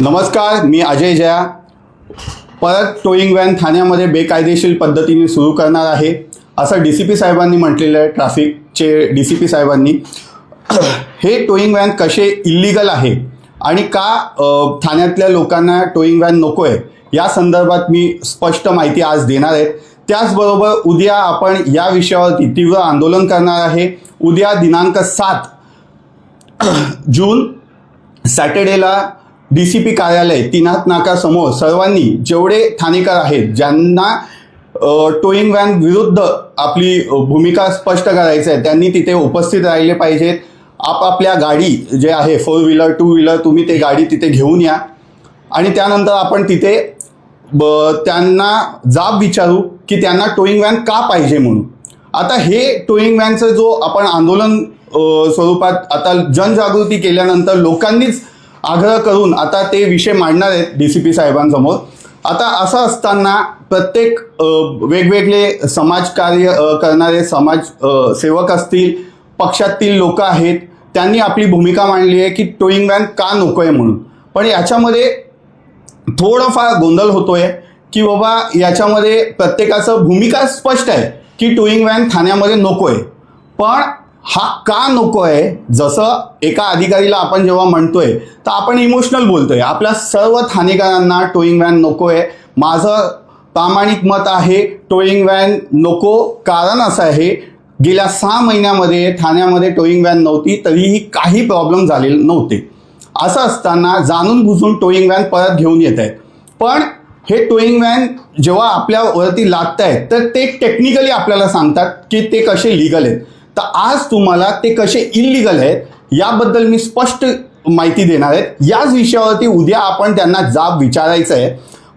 नमस्कार मी अजय जया. परत towing van ठाण्यामध्ये बेकायदेशीर पद्धतीने सुरू करणार आहे. असं डी सी पी साहेबांनी म्हटलेलं आहे ट्रॅफिकचे डी सी पी साहेबांनी. हे टोईंग व्हॅन कसे इल्लिगल आहे आणि का ठाण्यातल्या लोकांना टोईंग व्हॅन नको आहे या संदर्भात मी स्पष्ट माहिती आज देणार आहे. त्याचबरोबर उद्या आपण या विषयावरती तीव्र आंदोलन करणार आहे. उद्या दिनांक सात जून सॅटर्डेला डी सी पी कार्यालय तिनाथ नाकासमोर सर्वांनी जेवढे ठाणेकर आहेत ज्यांना टोईंग व्हॅन विरुद्ध आपली भूमिका स्पष्ट करायचं आहे त्यांनी तिथे उपस्थित राहिले पाहिजेत. आपापल्या गाडी जे आहे फोर व्हीलर टू व्हीलर तुम्ही ते गाडी तिथे घेऊन या. आणि त्यानंतर आपण तिथे ब त्यांना जाब विचारू की त्यांना टोईंग व्हॅन का पाहिजे म्हणून. आता हे टोईंग व्हॅनचं जो आपण आंदोलन स्वरूपात आता जनजागृती केल्यानंतर लोकांनीच आग्रह करून आता ते विषय मांडणार आहेत डी सी पी साहेबांसमोर. आता असं असताना प्रत्येक वेगवेगळे समाजकार्य करणारे समाज सेवक असतील पक्षातील लोक आहेत त्यांनी आपली भूमिका मांडली आहे की टोईंग व्हॅन का नको आहे म्हणून. पण याच्यामध्ये थोडंफार गोंधळ होतोय की बाबा याच्यामध्ये प्रत्येकाचं भूमिका स्पष्ट आहे की टोईंग व्हॅन ठाण्यामध्ये नको आहे पण हा का नको आहे जसं एका अधिकारीला आपण जेव्हा म्हणतोय तर आपण इमोशनल बोलतोय. आपल्या सर्व ठाणेकरांना टोईंग व्हॅन नको आहे माझं प्रामाणिक मत आहे टोईंग व्हॅन नको. कारण असं आहे गेल्या सहा महिन्यामध्ये ठाण्यामध्ये टोईंग व्हॅन नव्हती तरीही काही प्रॉब्लेम झालेले नव्हते. असं असताना जाणून बुजून टोईंग व्हॅन परत घेऊन येत आहेत. पण हे टोईंग व्हॅन जेव्हा आपल्यावरती लागत आहेत तर ते टेक्निकली आपल्याला सांगतात की ते कसे लिगल आहेत. तर आज तुम्हाला ते कसे इलिगल आहेत याबद्दल मी स्पष्ट माहिती देणार आहे. याच विषयावरती उद्या आपण त्यांना जाब विचारायचं आहे.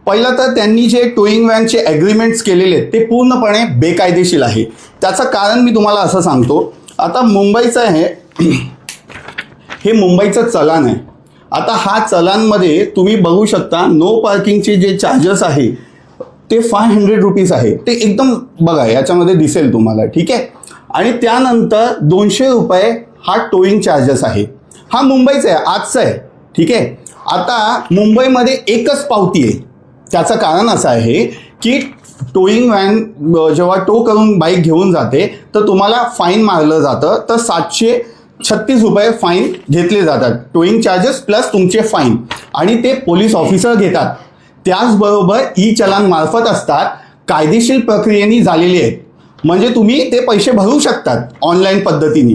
पहिलं तर त्यांनी जे टोईंग व्हॅनचे ॲग्रीमेंट्स केलेले आहेत ते पूर्णपणे बेकायदेशीर आहे. त्याचं कारण मी तुम्हाला असं सांगतो. आता मुंबईचं आहे हे मुंबईचं चलान आहे. आता हा चलानमध्ये तुम्ही बघू शकता नो पार्किंगचे जे चार्जेस आहे ते फाय हंड्रेड रुपीज आहे. ते एकदम बघा याच्यामध्ये दिसेल तुम्हाला ठीक आहे? आणि त्यानंतर दोनशे रुपये हा टोईंग चार्जेस आहे. हा मुंबईचा आहे आजचा आहे. ठीक आहे? आता मुंबईमध्ये एकच पावती आहे. त्याचं कारण असं आहे की टोईंग व्हॅन जेव्हा टो करून बाईक घेऊन जाते तर तुम्हाला फाईन मारलं जातं तर सातशे छत्तीस रुपये फाईन घेतले जातात. टोईंग चार्जेस प्लस तुमचे फाईन आणि ते पोलीस ऑफिसर घेतात. त्याचबरोबर ई चलान मार्फत असतात. कायदेशीर प्रक्रियेने झालेली आहेत म्हणजे तुम्ही ते पैसे भरू शकतात ऑनलाईन पद्धतीने.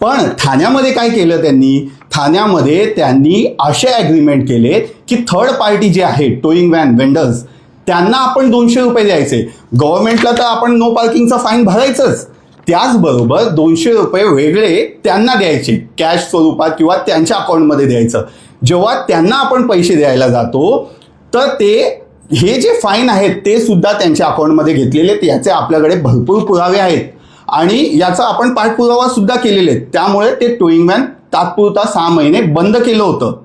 पण ठाण्यामध्ये काय केलं त्यांनी? ठाण्यामध्ये त्यांनी असे ॲग्रीमेंट केले की थर्ड पार्टी जे आहे टोईंग व्हॅन वेंडर्स त्यांना आपण दोनशे रुपये द्यायचे. गव्हर्नमेंटला तर आपण नो पार्किंगचा फाईन भरायचंच. त्याचबरोबर दोनशे रुपये वेगळे त्यांना द्यायचे. कॅश स्वरूपात किंवा त्यांच्या अकाउंटमध्ये द्यायचं. जेव्हा त्यांना आपण पैसे द्यायला जातो तर ते हे जे फाईन आहेत ते सुद्धा त्यांच्या अकाउंटमध्ये घेतलेले आहेत. याचे आपल्याकडे भरपूर पुरावे आहेत. आणि याचा आपण पाठपुरावा सुद्धा केलेले आहेत. त्यामुळे ते टोईंग व्हॅन तात्पुरता सहा महिने बंद केलं होतं.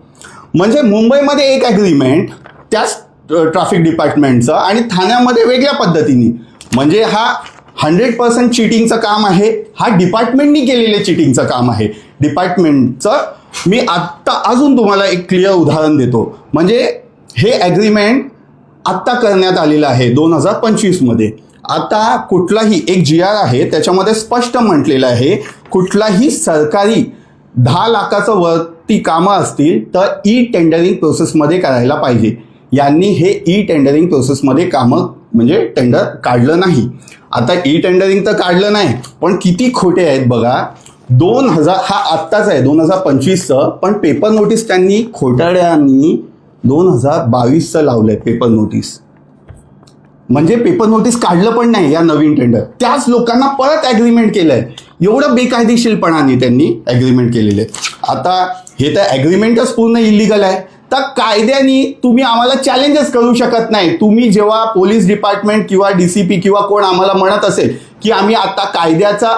म्हणजे मुंबईमध्ये एक ॲग्रीमेंट त्याच ट्रॅफिक डिपार्टमेंटचं आणि ठाण्यामध्ये वेगळ्या पद्धतीने. म्हणजे हा हंड्रेड पर्सेंट चिटिंगचं काम आहे. हा डिपार्टमेंटनी केलेले चिटिंगचं काम आहे. डिपार्टमेंटचं मी आत्ता अजून तुम्हाला एक क्लिअर उदाहरण देतो. म्हणजे हे ॲग्रीमेंट आत्ता करण्यात आलेलं आहे दोन हजार पंचवीसमध्ये. आता कुठलाही एक जी आर आहे त्याच्यामध्ये स्पष्ट म्हटलेलं आहे कुठलाही सरकारी दहा लाखाचं वरती कामं असतील तर ई टेंडरिंग प्रोसेसमध्ये करायला पाहिजे. यांनी हे ई टेंडरिंग प्रोसेसमध्ये कामं म्हणजे टेंडर काढलं नाही. आता ई टेंडरिंग तर काढलं नाही पण किती खोटे आहेत बघा. दोन हजार हा आत्ताच आहे दोन हजार पंचवीसचं पण पेपर नोटीस त्यांनी खोटाड्यांनी दोन हजार बावीसचं लावलंय पेपर नोटीस म्हणजे पेपर नोटीस काढलं पण नाही या नवीन टेंडर त्याच लोकांना परत ॲग्रीमेंट केलंय. एवढं बेकायदेशीरपणाने त्यांनी ॲग्रीमेंट केलेले आता हे तर ॲग्रीमेंटच पूर्ण इलिगल आहे. तर कायद्याने तुम्ही आम्हाला चॅलेंजेस करू शकत नाही. तुम्ही जेव्हा पोलीस डिपार्टमेंट किंवा डी सी पी किंवा कोण आम्हाला म्हणत असेल की आम्ही आता कायद्याचा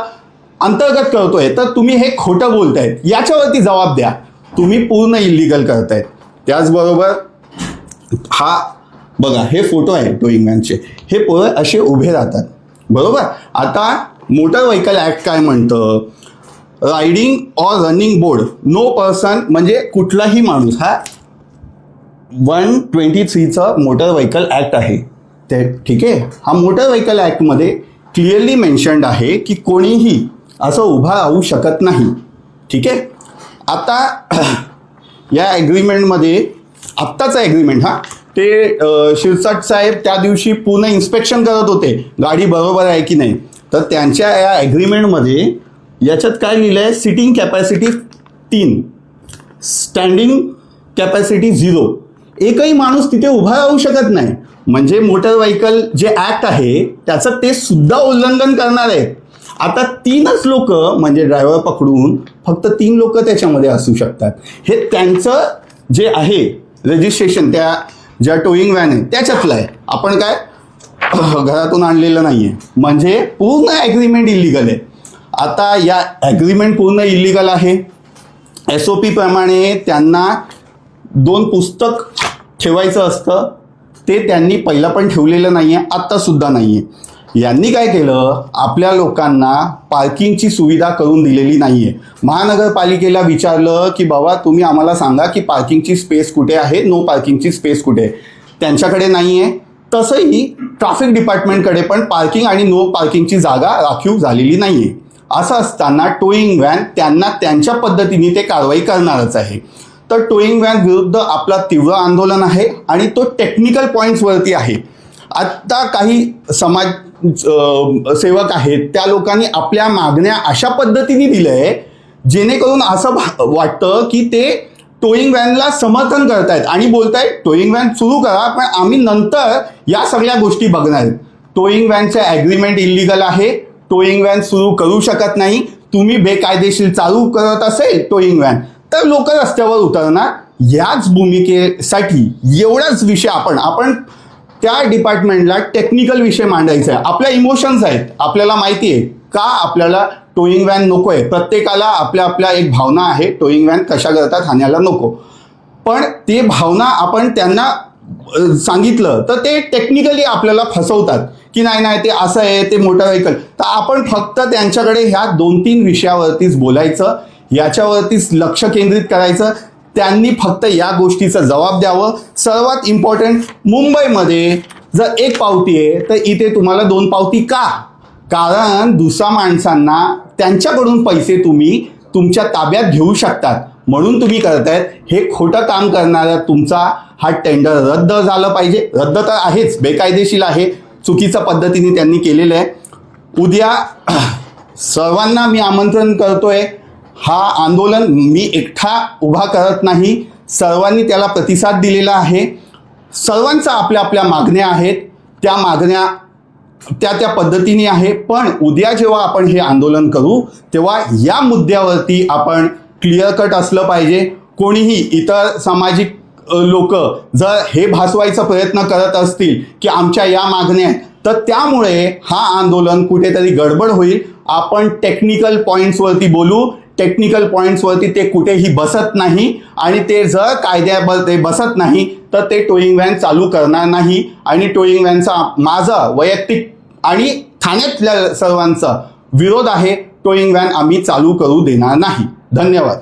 अंतर्गत करतोय तर तुम्ही हे खोटं बोलतायत. याच्यावरती जबाब द्या. तुम्ही पूर्ण इलिगल करतायत. त्याचबरोबर हा बघा हे फोटो आहे टोईंग मॅनचे हे पोरं असे उभे राहतात. बरोबर? आता मोटर व्हेकल ॲक्ट काय म्हणतं? Riding or running board. No person म्हणजे कुठलाही माणूस हा वन ट्वेंटी थ्रीचं मोटर व्हेकल ॲक्ट आहे. ते ठीक आहे? हा मोटर व्हेकल ॲक्टमध्ये क्लिअरली मेन्शन्ड आहे की कोणीही असं उभा राहू शकत नाही. ठीक आहे? आता या ॲग्रीमेंटमध्ये आत्ताचा ॲग्रीमेंट हा. ते शिरसाट साहेब त्या दिवशी पूर्ण इन्स्पेक्शन करत होते गाडी बरोबर आहे की नाही. तर त्यांच्या या ॲग्रीमेंटमध्ये याच्यात काय लिहिलं आहे सिटिंग कॅपॅसिटी तीन. स्टँडिंग कॅपॅसिटी झिरो एकही माणूस तिथे उभा राहू शकत नाही. म्हणजे मोटर व्हेकल जे ॲक्ट आहे त्याचं ते सुद्धा उल्लंघन करणार आहे. आता तीनच लोक म्हणजे ड्रायव्हर पकडून फक्त तीन लोक त्याच्यामध्ये असू शकतात. हे त्यांचं जे आहे रजिस्ट्रेशन त्या ज्या टोईंग व्हॅन आहे त्याच्यातलं आहे. आपण काय? घरातून आणलेलं नाही आहे म्हणजे पूर्ण ॲग्रीमेंट इलिगल आहे. आता या ॲग्रीमेंट पूर्ण इलिगल आहे. एस ओ पीप्रमाणे त्यांना दोन पुस्तक ठेवायचं असतं. ते त्यांनी पहिलं पण ठेवलेलं नाही आहे आत्तासुद्धा नाही आहे यांनी काय केलं? आपल्या लोकांना पार्किंगची सुविधा करून दिलेली नाही आहे महानगरपालिकेला विचारलं की बाबा तुम्ही आम्हाला सांगा की पार्किंगची स्पेस कुठे आहे? नो पार्किंगची स्पेस कुठे? आहे त्यांच्याकडे नाही आहे तसंही ट्रॅफिक डिपार्टमेंटकडे पण पार्किंग आणि नो पार्किंगची जागा राखीव झालेली नाही आहे असं असताना टोईंग व्हॅन त्यांना त्यांच्या पद्धतीने ते कारवाई करणारच आहे. तर टोईंग व्हॅन विरुद्ध आपला तीव्र आंदोलन आहे आणि तो टेक्निकल पॉईंट्सवरती आहे. आत्ता काही समाज सेवक आहेत त्या लोकांनी आपल्या मागण्या अशा पद्धतीने दिलंय जेणेकरून असं वाटतं की ते टोईंग व्हॅनला समर्थन करतायत. आणि बोलतायत टोईंग व्हॅन सुरू करा पण आम्ही नंतर या सगळ्या गोष्टी बघणार आहेत. टोईंग व्हॅनचं ॲग्रीमेंट इलिगल आहे. टोईंग व्हॅन सुरू करू शकत नाही. तुम्ही बेकायदेशीर चालू करत असेल टोईंग व्हॅन तर लोक रस्त्यावर उतरणार. याच भूमिकेसाठी एवढाच विषय आपण आपण त्या डिपार्टमेंटला टेक्निकल विषय मांडायचा आहे. आपल्या इमोशन्स आहेत. आपल्याला माहिती आहे का आपल्याला टोईंग व्हॅन नको आहे प्रत्येकाला आपल्या आपल्या एक भावना आहे टोईंग व्हॅन कशा करता ठाण्याला नको. पण ते भावना आपण त्यांना सांगितलं तर ते टेक्निकली आपल्याला फसवतात. की नाही नाही ते असं आहे ते मोठं व्हेकल तर आपण फक्त त्यांच्याकडे ह्या दोन तीन विषयावरतीच बोलायचं याच्यावरतीच लक्ष केंद्रित करायचं. त्यांनी फक्त या गोष्टीचा जबाब द्यावं. सर्वात इम्पॉर्टंट मुंबईमध्ये जर एक पावती आहे तर इथे तुम्हाला दोन पावती का? कारण दुसऱ्या माणसांना त्यांच्याकडून पैसे तुम्ही तुमच्या ताब्यात घेऊ शकतात. म्हणून तुम्ही करतायत हे खोटं काम करणारा तुमचा हा टेंडर रद्द झालं पाहिजे. रद्द तर आहेच बेकायदेशीर आहे. चुकीच्या पद्धतीने त्यांनी केलेलं आहे. उद्या सर्वांना मी आमंत्रण करतोय. हा आंदोलन मी एकटा उभा करत नाही. सर्वांनी त्याला प्रतिसाद दिलेला आहे. सर्वांचा आपल्या आपल्या मागण्या आहेत. त्या मागण्या त्या त्या पद्धतीने आहे. पण उद्या जेव्हा आपण हे आंदोलन करू तेव्हा या मुद्द्यावरती आपण क्लिअर कट असलं पाहिजे. कोणीही इतर सामाजिक लोक जर हे भासवायचा प्रयत्न करत असतील की आमच्या या मागण्या आहेत तर त्यामुळे हा आंदोलन कुठेतरी गडबड होईल. आपण टेक्निकल पॉईंट्सवरती बोलू. टेक्निकल पॉईंट्सवरती ते कुठेही बसत नाही आणि ते जर कायद्यामध्ये ते बसत नाही तर ते टोईंग व्हॅन चालू करणार नाही. आणि टोईंग व्हॅनचा माझा वैयक्तिक आणि ठाण्यातल्या सर्वांचा विरोध आहे टोईंग व्हॅन आम्ही चालू करू देणार नाही. धन्यवाद.